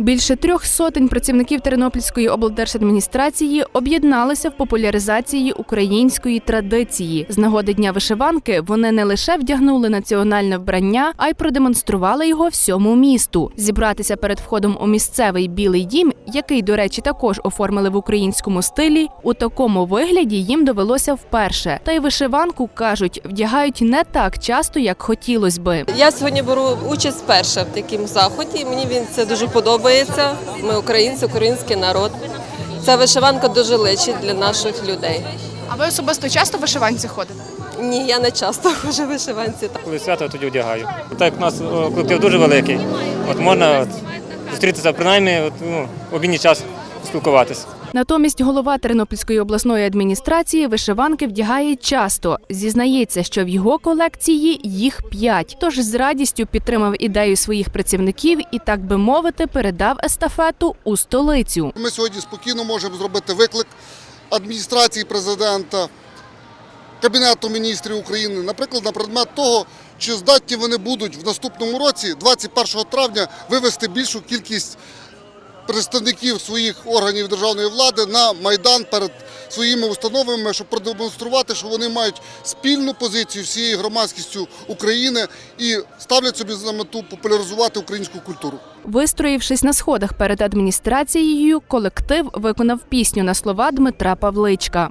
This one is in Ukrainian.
Більше трьох сотень працівників Тернопільської облдержадміністрації об'єдналися в популяризації української традиції. З нагоди дня вишиванки вони не лише вдягнули національне вбрання, а й продемонстрували його всьому місту. Зібратися перед входом у місцевий білий дім, який, до речі, також оформили в українському стилі. У такому вигляді їм довелося вперше. Та й вишиванку кажуть, вдягають не так часто, як хотілось би. Я сьогодні беру участь вперше в такому заході. Мені він це дуже подобається. Ми українці, український народ. Ця вишиванка дуже личить для наших людей. А ви особисто часто в вишиванці ходите? Ні, я не часто ходжу в вишиванці. Коли свято, тоді вдягаю. Так як у нас колектив дуже великий, от можна от, зустрітися принаймні от, ну, в обідній час спілкуватися. Натомість голова Тернопільської обласної адміністрації вишиванки вдягає часто. Зізнається, що в його колекції їх п'ять. Тож з радістю підтримав ідею своїх працівників і, так би мовити, передав естафету у столицю. Ми сьогодні спокійно можемо зробити виклик адміністрації президента, Кабінету міністрів України, наприклад, на предмет того, чи здатні вони будуть в наступному році, 21 травня, вивести більшу кількість представників своїх органів державної влади на майдан перед своїми установами, щоб продемонструвати, що вони мають спільну позицію всією громадськістю України і ставлять собі за мету популяризувати українську культуру. Вистроївшись на сходах перед адміністрацією, колектив виконав пісню на слова Дмитра Павличка.